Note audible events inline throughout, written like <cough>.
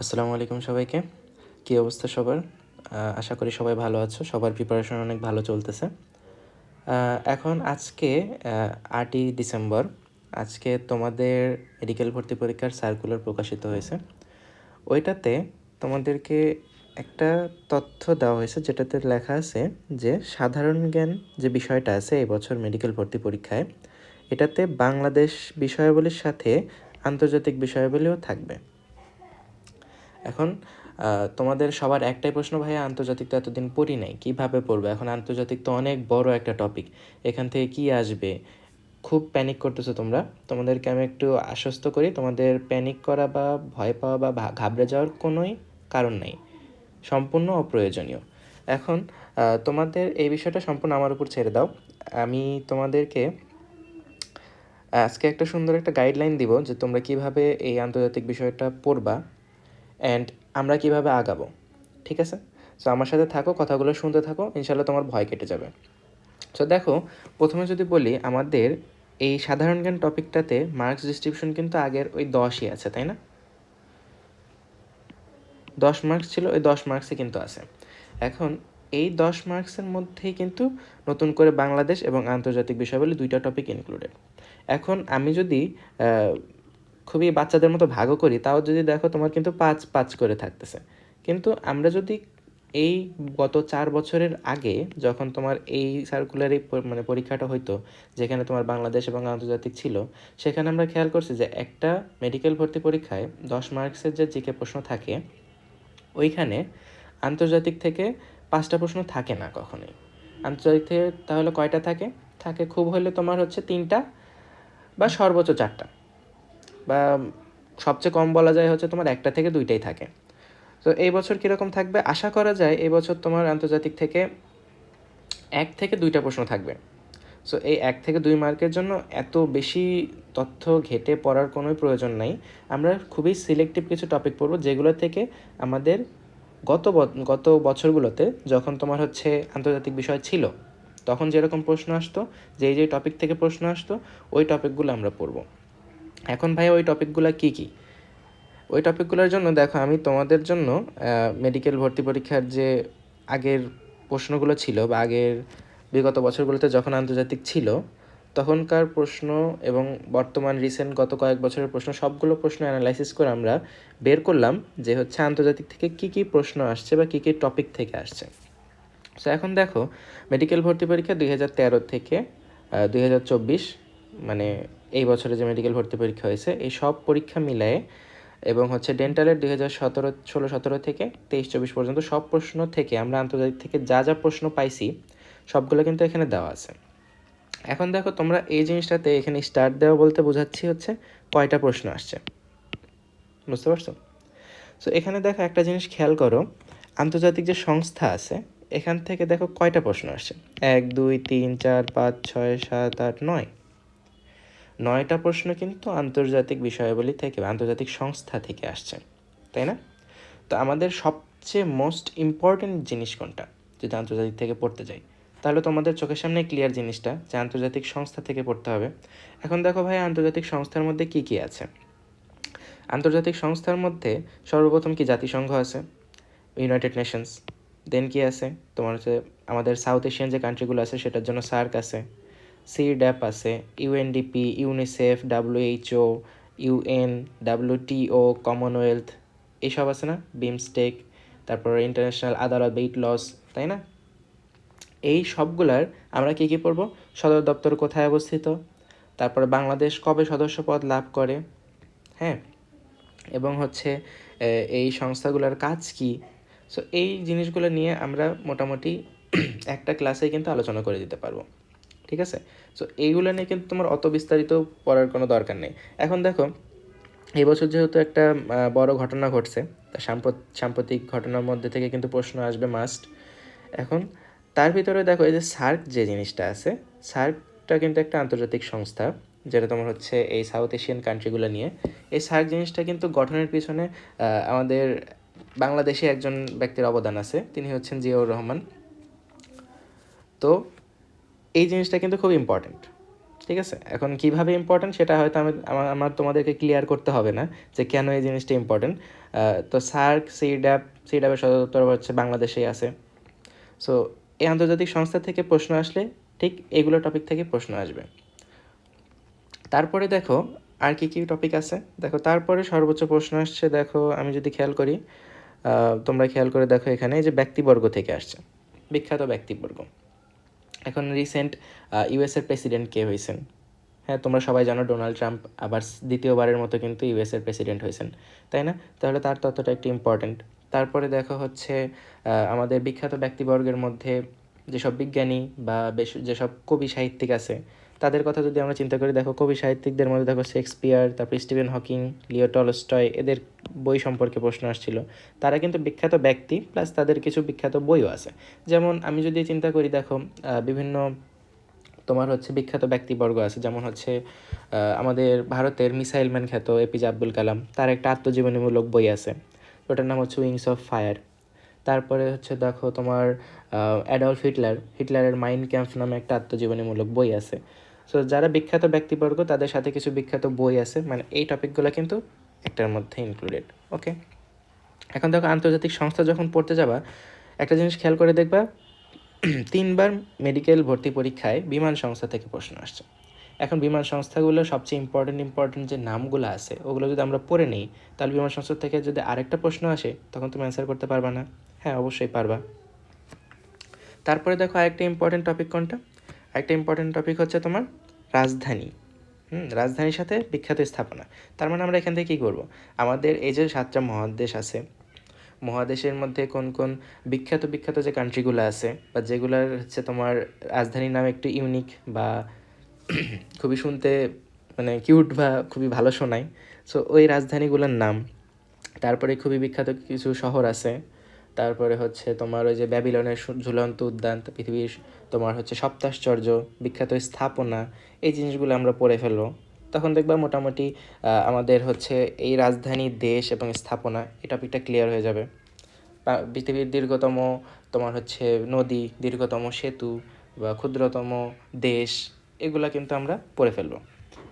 আসসালামু আলাইকুম সবাইকে। কী অবস্থা সবার? আশা করি সবাই ভালো আছো। সবার প্রিপারেশন অনেক ভালো চলতেছে। এখন আজকে আটই ডিসেম্বর। আজকে তোমাদের মেডিকেল ভর্তি পরীক্ষার সার্কুলার প্রকাশিত হয়েছে। ওইটাতে তোমাদেরকে একটা তথ্য দেওয়া হয়েছে যেটাতে লেখা আছে যে সাধারণ জ্ঞান যে বিষয়টা আছে এবছর মেডিকেল ভর্তি পরীক্ষায়, এটাতে বাংলাদেশ বিষয়াবলীর সাথে আন্তর্জাতিক বিষয়াবলীও থাকবে। এখন তোমাদের সবার একটাই প্রশ্ন, ভাইয়া, আন্তর্জাতিক তো এতদিন পড়ি নাই, কীভাবে পড়বে? এখন আন্তর্জাতিক তো অনেক বড় একটা টপিক এখান থেকে কি আসবে? খুব প্যানিক করতেছো তোমরা। তোমাদেরকে আমি একটু আশ্বস্ত করি, তোমাদের প্যানিক করা বা ভয় পাওয়া বা ঘাবড়ে যাওয়ার কোনোই কারণ নেই। সম্পূর্ণ অপ্রয়োজনীয়। এখন তোমাদের এই বিষয়টা সম্পূর্ণ আমার উপর ছেড়ে দাও। আমি তোমাদেরকে আজকে একটা সুন্দর একটা গাইডলাইন দিব যে তোমরা কীভাবে এই আন্তর্জাতিক বিষয়টা পড়বা। অ্যান্ড আমরা কীভাবে আগাবো, ঠিক আছে? সো আমার সাথে থাকো, কথাগুলো শুনতে থাকো ইনশাল্লাহ তোমার ভয় কেটে যাবে। সো দেখো, প্রথমে যদি বলি, আমাদের এই সাধারণ জ্ঞান টপিকটাতে মার্কস ডিস্ট্রিবিউশন কিন্তু আগের ওই দশই আছে, তাই না? দশ মার্কস ছিল, ওই দশ মার্কসে কিন্তু আছে। এখন এই দশ মার্কসের মধ্যেই কিন্তু নতুন করে বাংলাদেশ এবং আন্তর্জাতিক বিষয়াবলী দুইটা টপিক ইনক্লুডেড এখন আমি যদি খুবই বাচ্চাদের মতো ভাগও করি, তাও যদি দেখো তোমার কিন্তু পাঁচ পাঁচ করে থাকতেছে। কিন্তু আমরা যদি এই গত চার বছরের আগে যখন তোমার এই সার্কুলার মানে পরীক্ষাটা হইতো, যেখানে তোমার বাংলাদেশ এবং আন্তর্জাতিক ছিল, সেখানে আমরা খেয়াল করছি যে একটা মেডিকেল ভর্তি পরীক্ষায় দশ মার্কসের যে জিকে প্রশ্ন থাকে, ওইখানে আন্তর্জাতিক থেকে পাঁচটা প্রশ্ন থাকে না কখনোই। আন্তর্জাতিক থেকে তাহলে কয়টা থাকে? থাকে খুব হলে তোমার হচ্ছে তিনটা বা সর্বোচ্চ চারটা। বা সবচেয়ে কম বলা যায় হচ্ছে তোমার একটা থেকে দুইটাই থাকে। তো এই বছর কীরকম থাকবে? আশা করা যায় এই বছর তোমার আন্তর্জাতিক থেকে এক থেকে দুইটা প্রশ্ন থাকবে। সো এই এক থেকে দুই মার্কের জন্য এত বেশি তথ্য ঘেটে পড়ার কোনো প্রয়োজন নাই। আমরা খুবই সিলেক্টিভ কিছু টপিক পড়ব যেগুলো থেকে আমাদের গত গত বছরগুলোতে যখন তোমার হচ্ছে আন্তর্জাতিক বিষয় ছিল, তখন যেরকম প্রশ্ন আসতো, যেই যেই টপিক থেকে প্রশ্ন আসতো, ওই টপিকগুলো আমরা পড়ব। এখন ভাই ওই টপিকগুলো কী কী? ওই টপিকগুলোর জন্য দেখো, আমি তোমাদের জন্য মেডিকেল ভর্তি পরীক্ষার যে আগের প্রশ্নগুলো ছিল বা আগের বিগত বছরগুলোতে যখন আন্তর্জাতিক ছিল, তখনকার প্রশ্ন এবং বর্তমান রিসেন্ট গত কয়েক বছরের প্রশ্ন, সবগুলো প্রশ্ন অ্যানালাইসিস করে আমরা বের করলাম যে হচ্ছে আন্তর্জাতিক থেকে কী কী প্রশ্ন আসছে বা কী কী টপিক থেকে আসছে। সো এখন দেখো মেডিকেল ভর্তি পরীক্ষা দুই হাজার তেরো থেকে দুই হাজার চব্বিশ মানে এই বছরে যে মেডিকেল ভর্তি পরীক্ষা হয়েছে, এই সব পরীক্ষা মিলায়ে এবং হচ্ছে ডেন্টালের দুই হাজার সতেরো, ষোলো, সতেরো থেকে তেইশ, চব্বিশ পর্যন্ত সব প্রশ্ন থেকে আমরা আন্তর্জাতিক থেকে যা যা প্রশ্ন পাইছি, সবগুলো কিন্তু এখানে দেওয়া আছে। এখন দেখো তোমরা এই জিনিসটাতে এখানে স্টার্ট দেওয়া বলতে বোঝাচ্ছি হচ্ছে কয়টা প্রশ্ন আসছে। বুঝতে পারছ? সো এখানে দেখো একটা জিনিস খেয়াল করো, আন্তর্জাতিক যে সংস্থা আছে, এখান থেকে দেখো কয়টা প্রশ্ন আসছে? এক, দুই, তিন, চার, পাঁচ, ছয়, সাত, আট, নয়। নয়টা প্রশ্ন কিন্তু আন্তর্জাতিক বিষয়াবলী থেকে আন্তর্জাতিক সংস্থা থেকে আসছে, তাই না? তো আমাদের সবচেয়ে মোস্ট ইম্পর্ট্যান্ট জিনিস কোনটা? যদি আন্তর্জাতিক থেকে পড়তে যাই, তাহলে তোমাদের চোখের সামনে ক্লিয়ার জিনিসটা যে আন্তর্জাতিক সংস্থা থেকে পড়তে হবে। এখন দেখো ভাই, আন্তর্জাতিক সংস্থার মধ্যে কি কি আছে? আন্তর্জাতিক সংস্থার মধ্যে সর্বপ্রথম কি জাতিসংঘ আছে? ইউনাইটেড নেশনস দেন কি আছে? তোমার হচ্ছে আমাদের সাউথ এশিয়ান যে কান্ট্রিগুলো আছে, সেটার জন্য সার্ক আছে। সি ড্যাপ আছে UNDP UNICEF WHO UN WTO Commonwealth এইসব আছে না? বিমস্টেক তারপর ইন্টারন্যাশনাল আদালত বেইট লস তাই না? এই সবগুলার আমরা কী কী পড়ব? সদর দপ্তর কোথায় অবস্থিত? তারপরে বাংলাদেশ কবে সদস্যপদ লাভ করে? হ্যাঁ এবং হচ্ছে এই সংস্থাগুলোর কাজ কি? সো এই জিনিসগুলো নিয়ে আমরা মোটামুটি একটা ক্লাসে কিন্তু আলোচনা করে দিতে পারব। ঠিক আছে? সো এইগুলো নিয়ে কিন্তু তোমার অত বিস্তারিত পড়ার কোনো দরকার নেই। এখন দেখো, এবছর যেহেতু একটা বড় ঘটনা ঘটছে, তা সাম্প্রত, সাম্প্রতিক ঘটনার মধ্যে থেকে কিন্তু প্রশ্ন আসবে মাস্ট এখন, তার ভিতরে দেখো, এই যে সার্ক যে জিনিসটা আছে, সার্কটা কিন্তু একটা আন্তর্জাতিক সংস্থা, যেটা তোমার হচ্ছে এই সাউথ এশিয়ান কান্ট্রিগুলো নিয়ে। এই সার্ক জিনিসটা কিন্তু গঠনের পিছনে আমাদের বাংলাদেশে একজন ব্যক্তির অবদান আছে, তিনি হচ্ছেন জিয়াউর রহমান। তো এই জিনিসটা কিন্তু খুব ইম্পর্ট্যান্ট ঠিক আছে? এখন কীভাবে ইম্পর্টেন্ট সেটা হয়তো আমি, আমার তোমাদেরকে ক্লিয়ার করতে হবে না যে কেন এই জিনিসটা ইম্পর্টেন্ট তো সার্ক সিডাপ সিডাপের সদর দপ্তর হচ্ছে বাংলাদেশেই আছে। সো এই আন্তর্জাতিক সংস্থা থেকে প্রশ্ন আসলে ঠিক এগুলো টপিক থেকে প্রশ্ন আসবে। তারপরে দেখো, আর কি কি টপিক আছে? দেখো, তারপরে সর্বোচ্চ প্রশ্ন আসছে, দেখো, আমি যদি খেয়াল করি তোমরা খেয়াল করে দেখো এখানে যে ব্যক্তিবর্গ থেকে আসছে, বিখ্যাত ব্যক্তিবর্গ। এখন রিসেন্ট ইউএসের প্রেসিডেন্ট কে হয়েছেন? হ্যাঁ তোমরা সবাই জানো ডোনাল্ড ট্রাম্প আবার দ্বিতীয়বারের মতো কিন্তু ইউএসের প্রেসিডেন্ট হয়েছেন, তাই না? তাহলে তার তথ্যটা একটু ইম্পর্ট্যান্ট তারপরে দেখো হচ্ছে আমাদের বিখ্যাত ব্যক্তিবর্গের মধ্যে যেসব বিজ্ঞানী বা বেশ, যেসব কবি সাহিত্যিক আছে তাদের কথা যদি আমরা চিন্তা করি, দেখো কবি সাহিত্যিকদের মধ্যে দেখো শেক্সপিয়ার, তারপর স্টিভেন হকিং, লিও টলস্টয়, এদের বই সম্পর্কে প্রশ্ন আসছিল। তারা কিন্তু বিখ্যাত ব্যক্তি, প্লাস তাদের কিছু বিখ্যাত বইও আছে। যেমন আমি যদি চিন্তা করি, দেখো বিভিন্ন তোমার হচ্ছে বিখ্যাত ব্যক্তিবর্গ আছে, যেমন হচ্ছে আমাদের ভারতের মিসাইল ম্যান খ্যাত এপিজে আব্দুল কালাম। তার একটা আত্মজীবনীমূলক বই আছে। ওটার নাম হচ্ছে উইংস অফ ফায়ার। তারপরে হচ্ছে দেখো তোমার অ্যাডলফ হিটলার, হিটলারের মাইন্ড ক্যাম্প নামে একটা আত্মজীবনীমূলক বই আছে। সো যারা বিখ্যাত ব্যক্তিবর্গ, তাদের সাথে কিছু বিখ্যাত বই আছে। মানে এই টপিকগুলো কিন্তু একটার মধ্যে ইনক্লুডেড ওকে এখন দেখো, আন্তর্জাতিক সংস্থা যখন পড়তে যাবা, একটা জিনিস খেয়াল করে দেখবা, <clears throat> তিনবার মেডিকেল ভর্তি পরীক্ষায় বিমান সংস্থা থেকে প্রশ্ন আসছে। এখন বিমান সংস্থাগুলো সবচেয়ে ইম্পর্টেন্ট ইম্পর্টেন্ট যে নামগুলো আছে, ওগুলো যদি আমরা পড়ে নিই, তাহলে বিমান সংস্থা থেকে যদি আরেকটা প্রশ্ন আসে, তখন তুমি অ্যান্সার করতে পারবা না। হ্যাঁ অবশ্যই পারবা। তারপরে দেখো, আরেকটা ইম্পর্টেন্ট টপিক কোনটা? আরেকটা ইম্পর্টেন্ট টপিক হচ্ছে তোমার রাজধানী। হুম, রাজধানীর সাথে বিখ্যাত স্থাপনা। তার মানে আমরা এখান থেকে কী করব? আমাদের এই যে সাতটা মহাদেশ আছে, মহাদেশের মধ্যে কোন কোন বিখ্যাত বিখ্যাত যে কান্ট্রিগুলো আছে বা যেগুলোর হচ্ছে তোমার রাজধানীর নাম একটু ইউনিক বা <clears throat> খুবই শুনতে মানে কিউট বা খুবই ভালো শোনায়। সো ওই রাজধানীগুলোর নাম, তারপরে খুবই বিখ্যাত কিছু শহর আছে তারপরে হচ্ছে তোমার ওই যে ব্যাবিলনের ঝুলন্ত উদ্যান পৃথিবীর তোমার হচ্ছে সপ্তাশ্চর্য, বিখ্যাত স্থাপনা, এই জিনিসগুলো আমরা পড়ে ফেলব। তখন দেখবা মোটামুটি আমাদের হচ্ছে এই রাজধানী দেশ এবং স্থাপনা, এই টপিকটা ক্লিয়ার হয়ে যাবে। পৃথিবীর দীর্ঘতম তোমার হচ্ছে নদী, দীর্ঘতম সেতু বা ক্ষুদ্রতম দেশ, এগুলো কিন্তু আমরা পড়ে ফেলব।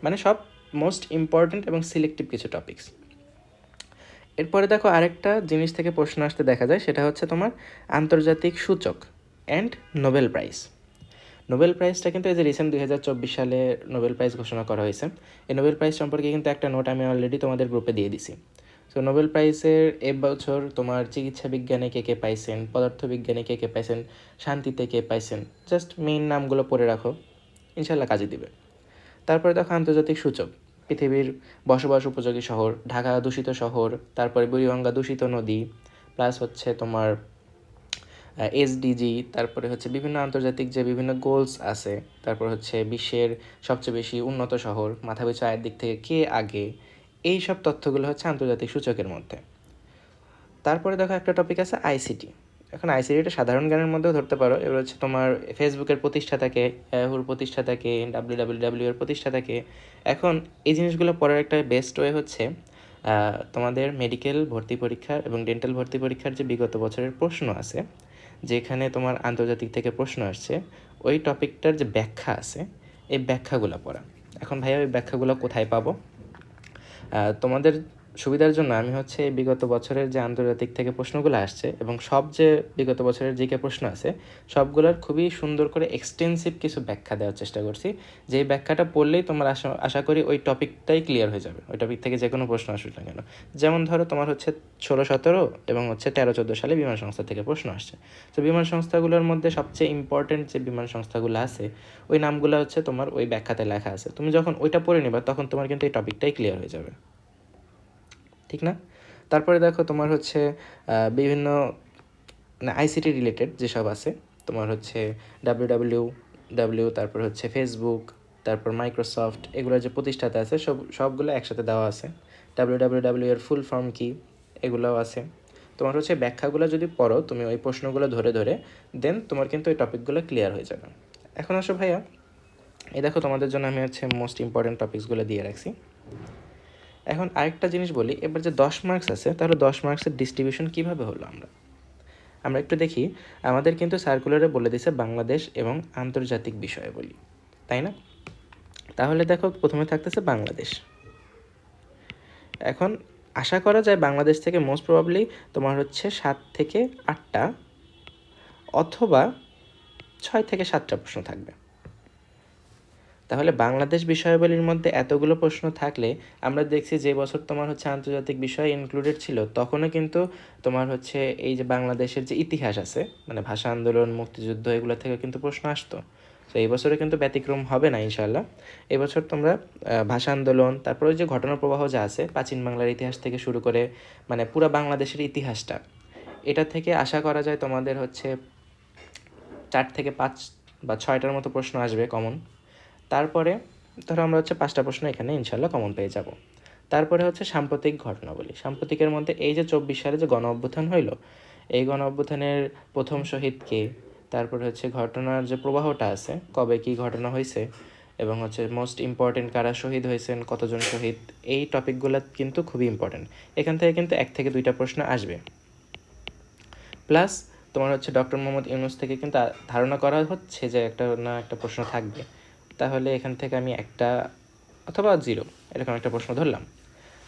মানে সব মোস্ট ইম্পর্ট্যান্ট এবং সিলেক্টিভ কিছু টপিকস এরপরে দেখো আরেকটা জিনিস থেকে প্রশ্ন আসতে দেখা যায়, সেটা হচ্ছে তোমার আন্তর্জাতিক সূচক অ্যান্ড নোবেল প্রাইজ নোবেল প্রাইজটা কিন্তু এই যে রিসেন্ট দুই হাজার চব্বিশ সালে নোবেল প্রাইজ ঘোষণা করা হয়েছে। এই নোবেল প্রাইজ সম্পর্কে কিন্তু একটা নোট আমি অলরেডি তোমাদের গ্রুপে দিয়ে দিছি। সো নোবেল প্রাইজের এবছর তোমার চিকিৎসা বিজ্ঞানে কে কে পাইছেন, পদার্থবিজ্ঞানে কে কে পাইছেন, শান্তিতে কে পাইছেন জাস্ট মেইন নামগুলো পড়ে রাখো ইনশাল্লাহ কাজে দিবে। তারপরে দেখো আন্তর্জাতিক সূচক। পৃথিবীর বসবাস উপযোগী শহর, ঢাকা দূষিত শহর, তারপরে বুড়িগঙ্গা দূষিত নদী প্লাস হচ্ছে তোমার এসডিজি তারপরে হচ্ছে বিভিন্ন আন্তর্জাতিক যে বিভিন্ন গোলস আছে, তারপর হচ্ছে বিশ্বের সবচেয়ে বেশি উন্নত শহর, মাথাপিছু আয়ের দিক থেকে কে আগে এই সব তথ্যগুলো হচ্ছে আন্তর্জাতিক সূচকের মধ্যে। তারপরে দেখো একটা টপিক আছে আইসিটি এখন আইসিটিটা সাধারণ জ্ঞানের মধ্যেও ধরতে পারো। এবার হচ্ছে তোমার ফেসবুকের প্রতিষ্ঠাতাকে ইয়াহুর প্রতিষ্ঠাতাকে ডাব্লিউ ডাব্লিউ ডাব্লিউ এর প্রতিষ্ঠাতাকে এখন এই জিনিসগুলো পড়ার একটা বেস্ট ওয়ে হচ্ছে তোমাদের মেডিকেল ভর্তি পরীক্ষার এবং ডেন্টাল ভর্তি পরীক্ষার যে বিগত বছরের প্রশ্ন আছে, যেখানে তোমার আন্তর্জাতিক থেকে প্রশ্ন আসছে, ওই টপিকটার যে ব্যাখ্যা আছে, এই ব্যাখ্যাগুলো পড়া। এখন ভাইয়া, ওই ব্যাখ্যাগুলো কোথায় পাবো? তোমাদের সুবিধার জন্য আমি হচ্ছে বিগত বছরের যে আন্তর্জাতিক থেকে প্রশ্নগুলো আসছে এবং সব যে বিগত বছরের জিকে প্রশ্ন আছে, সবগুলোর খুবই সুন্দর করে এক্সটেন্সিভ কিছু ব্যাখ্যা দেওয়ার চেষ্টা করছি। যে ব্যাখ্যাটা পড়লেই তোমার আশা আশা করি ওই টপিকটাই ক্লিয়ার হয়ে যাবে। ওই টপিক থেকে যে কোনো প্রশ্ন আসুক না কেন। যেমন ধরো তোমার হচ্ছে ষোলো, সতেরো এবং হচ্ছে তেরো, চোদ্দ সালে বিমান সংস্থা থেকে প্রশ্ন আসছে। তো বিমান সংস্থাগুলোর মধ্যে সবচেয়ে ইম্পর্টেন্ট যে বিমান সংস্থাগুলো আছে, ওই নামগুলো হচ্ছে তোমার ওই ব্যাখ্যাতে লেখা আছে। তুমি যখন ওইটা পড়ে নিবা, তখন তোমার কিন্তু এই টপিকটাই ক্লিয়ার হয়ে যাবে। ঠিক না? তারপরে দেখো তোমার হচ্ছে বিভিন্ন আইসিটি রিলেটেড যেসব আছে, তোমার হচ্ছে ডাব্লিউ ডাব্লিউ ডাব্লিউ তারপর হচ্ছে ফেসবুক তারপর মাইক্রোসফট এগুলোর যে প্রতিষ্ঠাতা আছে, সব, সবগুলো একসাথে দেওয়া আছে। ডাব্লিউ ডাব্লিউ ডাব্লিউ এর ফুল ফর্ম কী, এগুলোও আছে। তোমার হচ্ছে ব্যাখ্যাগুলো যদি পড়ো, তুমি ওই প্রশ্নগুলো ধরে ধরে দেন তোমার কিন্তু ওই টপিকগুলো ক্লিয়ার হয়ে যাবে। এখন আসো ভাইয়া, এই দেখো তোমাদের জন্য আমি হচ্ছে মোস্ট ইম্পর্টেন্ট টপিকসগুলো দিয়ে রাখছি। এখন আরেকটা জিনিস বলি, এবার যে দশ মার্কস আছে, তাহলে দশ মার্কসের ডিস্ট্রিবিউশন কীভাবে হলো আমরা? আমরা একটু দেখি, আমাদের কিন্তু সার্কুলারে বলে দিছে বাংলাদেশ এবং আন্তর্জাতিক বিষয়ে বলি, তাই না? তাহলে দেখো, প্রথমে থাকতেছে বাংলাদেশ। এখন আশা করা যায় বাংলাদেশ থেকে মোস্ট প্রবাবলি তোমার হচ্ছে সাত থেকে আটটা অথবা ছয় থেকে সাতটা প্রশ্ন থাকবে। তাহলে বাংলাদেশ বিষয়াবলীর মধ্যে এতগুলো প্রশ্ন থাকলে আমরা দেখছি যে বছর তোমার হচ্ছে আন্তর্জাতিক বিষয় ইনক্লুডেড ছিল, তখনও কিন্তু তোমার হচ্ছে এই যে বাংলাদেশের যে ইতিহাস আছে মানে ভাষা আন্দোলন, মুক্তিযুদ্ধ, এগুলো থেকে কিন্তু প্রশ্ন আসতো। তো এই বছরে কিন্তু ব্যতিক্রম হবে না ইনশাল্লাহ এবছর তোমরা ভাষা আন্দোলন, তারপরে যে ঘটনা প্রবাহ যা আছে, প্রাচীন বাংলার ইতিহাস থেকে শুরু করে মানে পুরো বাংলাদেশের ইতিহাসটা, এটা থেকে আশা করা যায় তোমাদের হচ্ছে চার থেকে পাঁচ বা ছয়টার মতো প্রশ্ন আসবে কমন তারপরে ধরো আমরা হচ্ছে পাঁচটা প্রশ্ন এখানে ইনশাল্লাহ কমন পেয়ে যাব। তারপরে হচ্ছে সাম্প্রতিক ঘটনাবলী। সাম্প্রতিকের মধ্যে এই যে চব্বিশ সালে যে গণ অভ্যুত্থান হইল, এই গণ অভ্যুত্থানের প্রথম শহীদ কে? তারপরে হচ্ছে ঘটনার যে প্রবাহটা আছে, কবে কি ঘটনা হয়েছে এবং হচ্ছে মোস্ট ইম্পর্টেন্ট কারা শহীদ হয়েছেন কতজন শহীদ, এই টপিকগুলো কিন্তু খুবই ইম্পর্টেন্ট এখান থেকে কিন্তু এক থেকে দুইটা প্রশ্ন আসবে। প্লাস তোমার হচ্ছে ডক্টর মোহাম্মদ ইউনুস থেকে কিন্তু ধারণা করা হচ্ছে যে একটা না একটা প্রশ্ন থাকবে। তাহলে এখান থেকে আমি একটা অথবা জিরো, এরকম একটা প্রশ্ন ধরলাম।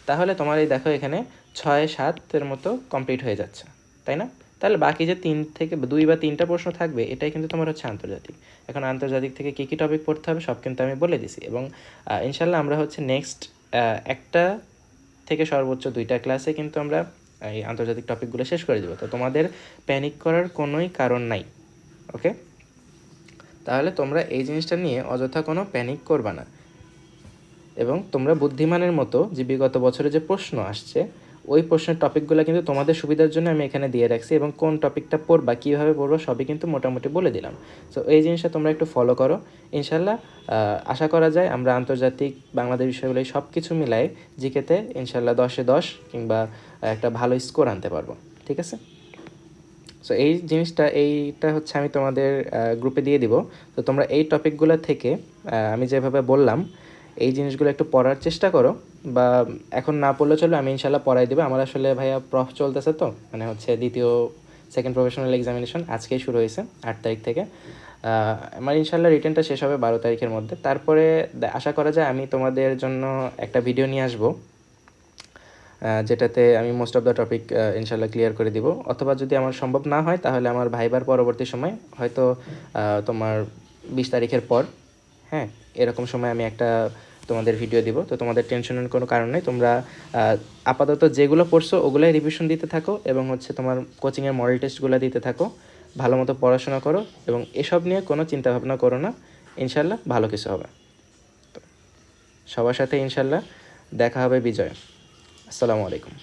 তাহলে তোমার এই দেখো এখানে ছয় সাতের মতো কমপ্লিট হয়ে যাচ্ছে, তাই না? তাহলে বাকি যে তিন থেকে দুই বা তিনটা প্রশ্ন থাকবে, এটাই কিন্তু তোমার হচ্ছে আন্তর্জাতিক। এখন আন্তর্জাতিক থেকে কী কী টপিক পড়তে হবে, সব কিন্তু আমি বলে দিছি এবং ইনশাল্লাহ আমরা হচ্ছে নেক্সট একটা থেকে সর্বোচ্চ দুইটা ক্লাসে কিন্তু আমরা এই আন্তর্জাতিক টপিকগুলো শেষ করে দেবো। তো তোমাদের প্যানিক করার কোনোই কারণ নাই ওকে তাহলে তোমরা এই জিনিসটা নিয়ে অযথা কোনো প্যানিক করবা না। এবং তোমরা বুদ্ধিমানের মতো যে বিগত বছরে যে প্রশ্ন আসছে, ওই প্রশ্নের টপিকগুলো কিন্তু তোমাদের সুবিধার জন্য আমি এখানে দিয়ে রাখছি এবং কোন টপিকটা পড়বা, কীভাবে পড়বা, সবই কিন্তু মোটামুটি বলে দিলাম। সো এই জিনিসটা তোমরা একটু ফলো করো। ইনশাল্লাহ আশা করা যায় আমরা আন্তর্জাতিক বাংলাদেশ বিষয়গুলো সব কিছু মিলাই জিকেতে ইনশাল্লাহ দশে দশ কিংবা একটা ভালো স্কোর আনতে পারব। ঠিক আছে? সো এই জিনিসটা, এইটা হচ্ছে আমি তোমাদের গ্রুপে দিয়ে দিব। তো তোমরা এই টপিকগুলো থেকে আমি যেভাবে বললাম, এই জিনিসগুলো একটু পড়ার চেষ্টা করো। বা এখন না পড়লে চলো, আমি ইনশাল্লাহ পড়াই দেবো। আমার আসলে ভাইয়া প্রফ চলতেছে তো মানে হচ্ছে দ্বিতীয় সেকেন্ড প্রফেশনাল এক্সামিনেশন আজকেই শুরু হয়েছে, আট তারিখ থেকে। আমার ইনশাল্লাহ রিটার্নটা শেষ হবে বারো তারিখের মধ্যে। তারপরে আশা করা যায় আমি তোমাদের জন্য একটা ভিডিও নিয়ে আসব। যেটাতে আমি মোস্ট অফ দ্য টপিক ইনশাল্লাহ ক্লিয়ার করে দিব। অথবা যদি আমার সম্ভব না হয়, তাহলে আমার ভাইবার পরবর্তী সময় হয়তো তোমার বিশ তারিখের পর হ্যাঁ এরকম সময় আমি একটা তোমাদের ভিডিও দিব। তো তোমাদের টেনশনের কোনো কারণ নেই। তোমরা আপাতত যেগুলো পড়ছো, ওগুলোই রিভিশন দিতে থাকো এবং হচ্ছে তোমার কোচিংয়ের মডেল টেস্টগুলো দিতে থাকো। ভালো মতো পড়াশোনা করো এবং এসব নিয়ে কোনো চিন্তাভাবনা করো না। ইনশাল্লাহ ভালো কিছু হবে। সবার সাথে ইনশাল্লাহ দেখা হবে বিজয়। আসসালামু আলাইকুম।